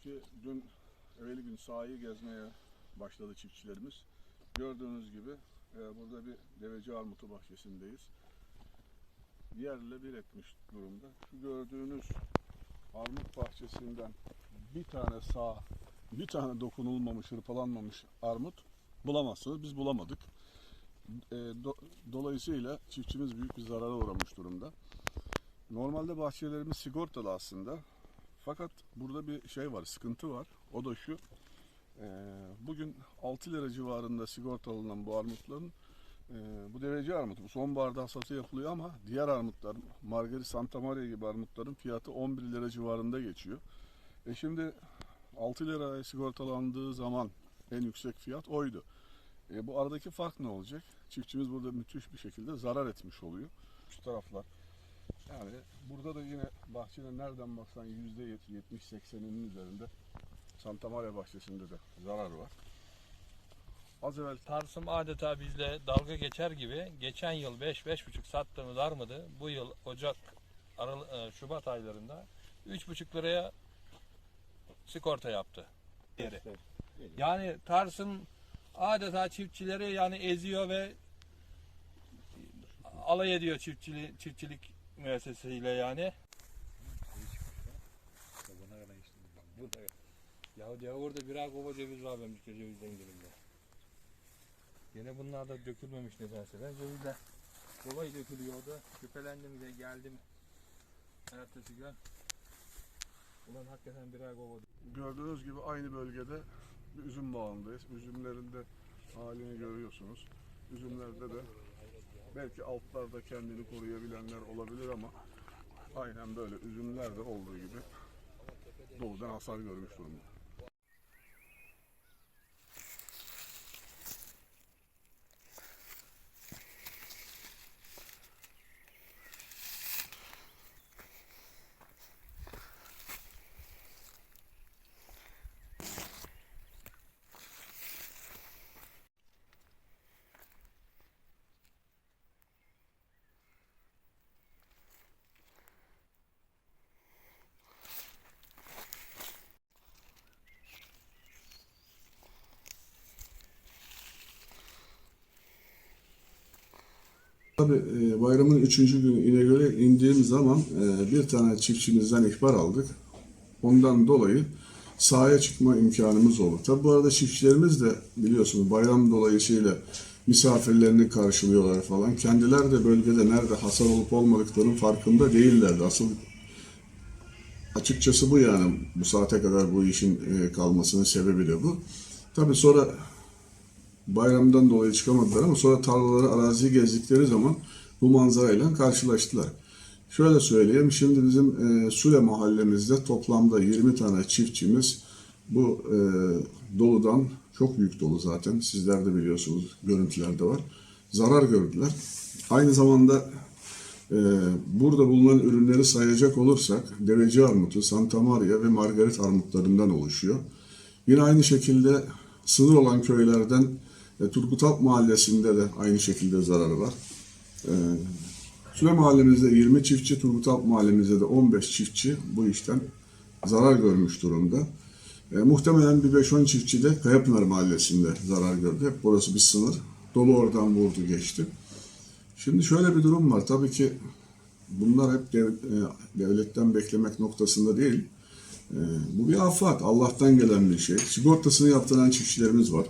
ki dün evveli gün sahayı gezmeye başladı çiftçilerimiz. Gördüğünüz gibi e, burada bir deveci armutu bahçesindeyiz. Yerle bir etmiş durumda. Şu gördüğünüz armut bahçesinden bir tane sağ, bir tane dokunulmamış, hırpalanmamış armut bulamazsınız. Biz bulamadık. E, do- dolayısıyla çiftçimiz büyük bir zarara uğramış durumda. Normalde bahçelerimiz sigortalı aslında. Fakat burada bir şey var, sıkıntı var. O da şu. e, bugün 6 lira civarında sigortalanan bu armutların e, bu deveci armut, bu sonbaharda hasatı yapılıyor ama diğer armutlar, Margarit Santa Maria gibi armutların fiyatı 11 lira civarında geçiyor. E şimdi 6 liraya sigortalandığı zaman en yüksek fiyat oydu. E, bu aradaki fark ne olacak? Çiftçimiz burada müthiş bir şekilde zarar etmiş oluyor. Şu taraflar. Yani burada da yine bahçede nereden baksan %70-80'inin üzerinde Santa Maria bahçesinde de zarar var. Az evvel Tarsım adeta bizle dalga geçer gibi geçen yıl 5-5,5 sattığımız armudu bu yıl Ocak, Aralık, e, Şubat aylarında 3,5 liraya sigorta yaptı. Yeri. Yani Tarsım adeta çiftçileri yani eziyor ve alay ediyor çiftçilik, çiftçilik müessesesiyle yani. Ya diyor orada birer kova ceviz var benim işte cevizden dilimde. Yine bunlar da dökülmemiş nedense. Ben cevizler kolay dökülüyordu. Şüphelendim de geldim. Ertesi gün. Ulan hakikaten birer kova gördüğünüz gibi aynı bölgede bir üzüm bağındayız. Üzümlerin de halini görüyorsunuz. Üzümlerde de belki altlarda kendini koruyabilenler olabilir ama aynen böyle üzümlerde olduğu gibi doğudan hasar görmüş durumda. Tabii e, bayramın üçüncü günü İnegöl'e indiğim zaman e, bir tane çiftçimizden ihbar aldık. Ondan dolayı sahaya çıkma imkanımız oldu. Tabii bu arada çiftçilerimiz de biliyorsunuz bayram dolayısıyla misafirlerini karşılıyorlar falan. Kendiler de bölgede nerede hasar olup olmadıklarının farkında değillerdi. Asıl açıkçası bu yani bu saate kadar bu işin e, kalmasının sebebi de bu. Tabii sonra bayramdan dolayı çıkamadılar ama sonra tarlaları, araziyi gezdikleri zaman bu manzarayla karşılaştılar. Şöyle söyleyeyim, şimdi bizim e, Sule mahallemizde toplamda 20 tane çiftçimiz bu e, doludan, çok büyük dolu zaten, sizler de biliyorsunuz, görüntülerde var, zarar gördüler. Aynı zamanda e, burada bulunan ürünleri sayacak olursak, deveci armutu, Santa Maria ve Margaret armutlarından oluşuyor. Yine aynı şekilde sınır olan köylerden e, Turgut Alp Mahallesi'nde de aynı şekilde zararı var. E, Süle Mahallemizde 20 çiftçi, Turgut Alp Mahallemizde de 15 çiftçi bu işten zarar görmüş durumda. E, muhtemelen bir 5-10 çiftçi de Kayapınar Mahallesi'nde zarar gördü. Hep burası bir sınır. Dolu oradan vurdu geçti. Şimdi şöyle bir durum var. Tabii ki bunlar hep dev- e, devletten beklemek noktasında değil. E, bu bir afat. Allah'tan gelen bir şey. Sigortasını yaptıran çiftçilerimiz var.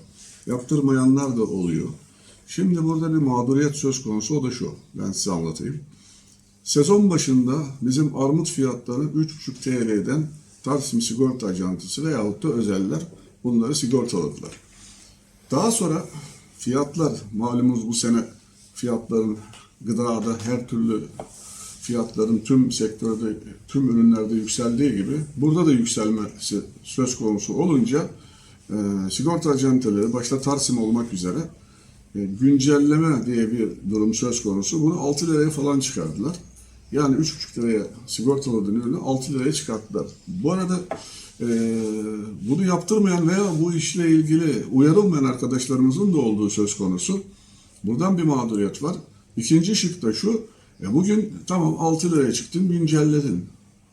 Yaptırmayanlar da oluyor. Şimdi burada bir mağduriyet söz konusu o da şu. Ben size anlatayım. Sezon başında bizim armut fiyatları 3,5 TL'den Taksim Sigorta Ajantısı veyahut da özeller bunları sigortaladılar. Daha sonra fiyatlar malumunuz bu sene fiyatların gıdada her türlü fiyatların tüm sektörde, tüm ürünlerde yükseldiği gibi burada da yükselmesi söz konusu olunca sigorta acenteleri başta Tarsim olmak üzere e, güncelleme diye bir durum söz konusu. Bunu 6 liraya falan çıkardılar. Yani 3,5 liraya sigortaladığın ürünü 6 liraya çıkarttılar. Bu arada e, bunu yaptırmayan veya bu işle ilgili uyarılmayan arkadaşlarımızın da olduğu söz konusu. Buradan bir mağduriyet var. İkinci şık da şu. E bugün tamam 6 liraya çıktın güncelledin.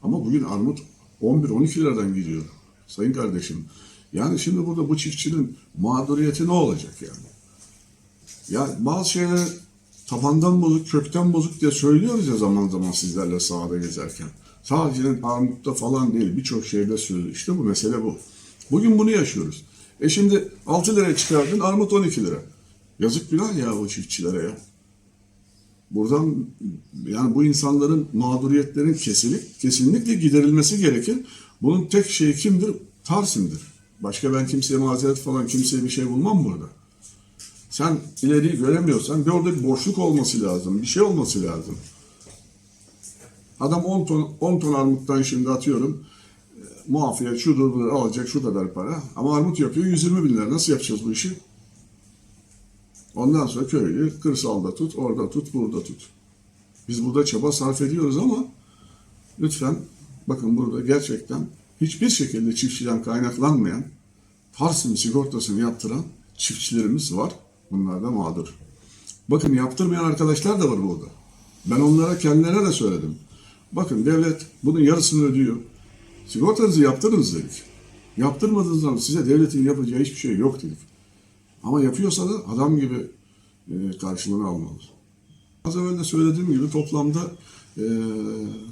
Ama bugün armut 11-12 liradan gidiyor. sayın kardeşim. Yani şimdi burada bu çiftçinin mağduriyeti ne olacak yani? Ya bazı şeyler tabandan bozuk, kökten bozuk diye söylüyoruz ya zaman zaman sizlerle sahada gezerken. Sadece armutta falan değil birçok şeyde söylüyor. İşte bu mesele bu. Bugün bunu yaşıyoruz. E şimdi 6 liraya çıkardın armut 12 lira. Yazık günah ya o çiftçilere ya. Buradan yani bu insanların mağduriyetlerin kesinlik, kesinlikle giderilmesi gerekir. Bunun tek şeyi kimdir? Tarsim'dir. Başka ben kimseye mazeret falan kimseye bir şey bulmam burada. Sen ileriyi göremiyorsan bir orada bir boşluk olması lazım. Bir şey olması lazım. Adam 10 ton 10 ton armuttan şimdi atıyorum. e, muafiyet şudur budur alacak şu kadar para. Ama armut yapıyor 120 bin lira. Nasıl yapacağız bu işi? Ondan sonra köylü kırsalda tut, orada tut, burada tut. Biz burada çaba sarf ediyoruz ama lütfen bakın burada gerçekten hiçbir şekilde çiftçiden kaynaklanmayan Tarsim sigortasını yaptıran çiftçilerimiz var. Bunlar da mağdur. Bakın yaptırmayan arkadaşlar da var burada. Ben onlara kendilerine de söyledim. Bakın devlet bunun yarısını ödüyor. Sigortanızı yaptırınız dedik. Yaptırmadığınız zaman size devletin yapacağı hiçbir şey yok dedik. Ama yapıyorsa da adam gibi e, karşılığını almalı. Az evvel de söylediğim gibi toplamda e,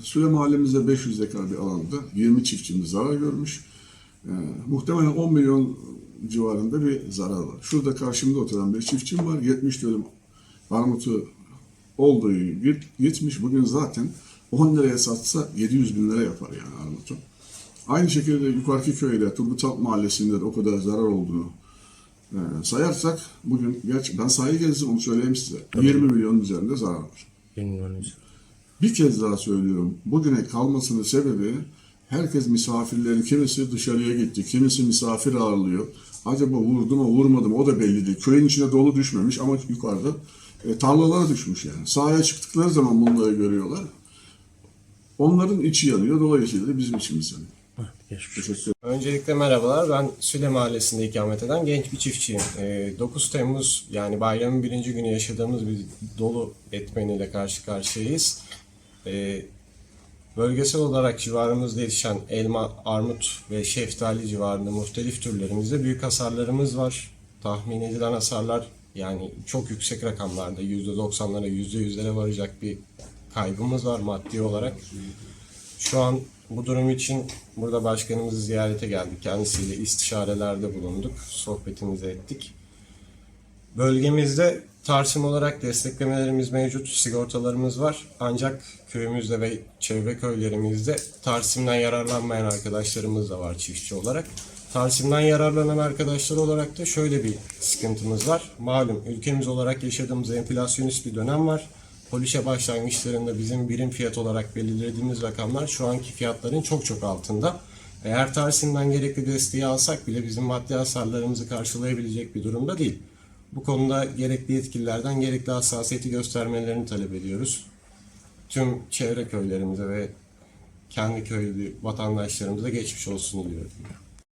Süle mahallemizde 500 dekar bir alanda 20 çiftçimiz zarar görmüş. E, muhtemelen 10 milyon civarında bir zarar var. Şurada karşımda oturan bir çiftçim var. 70 dönüm armutu olduğu git- gitmiş. Bugün zaten 10 liraya satsa 700 bin lira yapar yani armutu. Aynı şekilde yukarıki köyde Turgut Alp Mahallesi'nde de o kadar zarar olduğunu e, sayarsak bugün gerçi ben sahayı gezdim onu söyleyeyim size. 20 milyon üzerinde zarar var. Bilmiyorum. Bir kez daha söylüyorum. Bugüne kalmasının sebebi herkes misafirlerin kimisi dışarıya gitti, kimisi misafir ağırlıyor. Acaba vurdu mu vurmadı mı o da belli değil. Köyün içine dolu düşmemiş ama yukarıda e, tarlalara düşmüş yani. Sahaya çıktıkları zaman bunları görüyorlar. Onların içi yanıyor. Dolayısıyla da bizim içimiz yanıyor. Geçmiş. Öncelikle merhabalar. Ben Süle Mahallesi'nde ikamet eden genç bir çiftçiyim. Ee, 9 Temmuz yani bayramın birinci günü yaşadığımız bir dolu etmeniyle karşı karşıyayız. Ee, bölgesel olarak civarımızda yetişen elma, armut ve şeftali civarında muhtelif türlerimizde büyük hasarlarımız var. Tahmin edilen hasarlar yani çok yüksek rakamlarda %90'lara %100'lere varacak bir kaybımız var maddi olarak. Şu an bu durum için burada başkanımızı ziyarete geldik. Kendisiyle istişarelerde bulunduk. Sohbetimizi ettik. Bölgemizde Tarsim olarak desteklemelerimiz mevcut, sigortalarımız var. Ancak köyümüzde ve çevre köylerimizde Tarsim'den yararlanmayan arkadaşlarımız da var çiftçi olarak. Tarsim'den yararlanan arkadaşlar olarak da şöyle bir sıkıntımız var. Malum ülkemiz olarak yaşadığımız enflasyonist bir dönem var. Polişe başlangıçlarında bizim birim fiyat olarak belirlediğimiz rakamlar şu anki fiyatların çok çok altında. Eğer Tarsim'den gerekli desteği alsak bile bizim maddi hasarlarımızı karşılayabilecek bir durumda değil. Bu konuda gerekli yetkililerden gerekli hassasiyeti göstermelerini talep ediyoruz. Tüm çevre köylerimize ve kendi köylü vatandaşlarımıza geçmiş olsun diliyorum.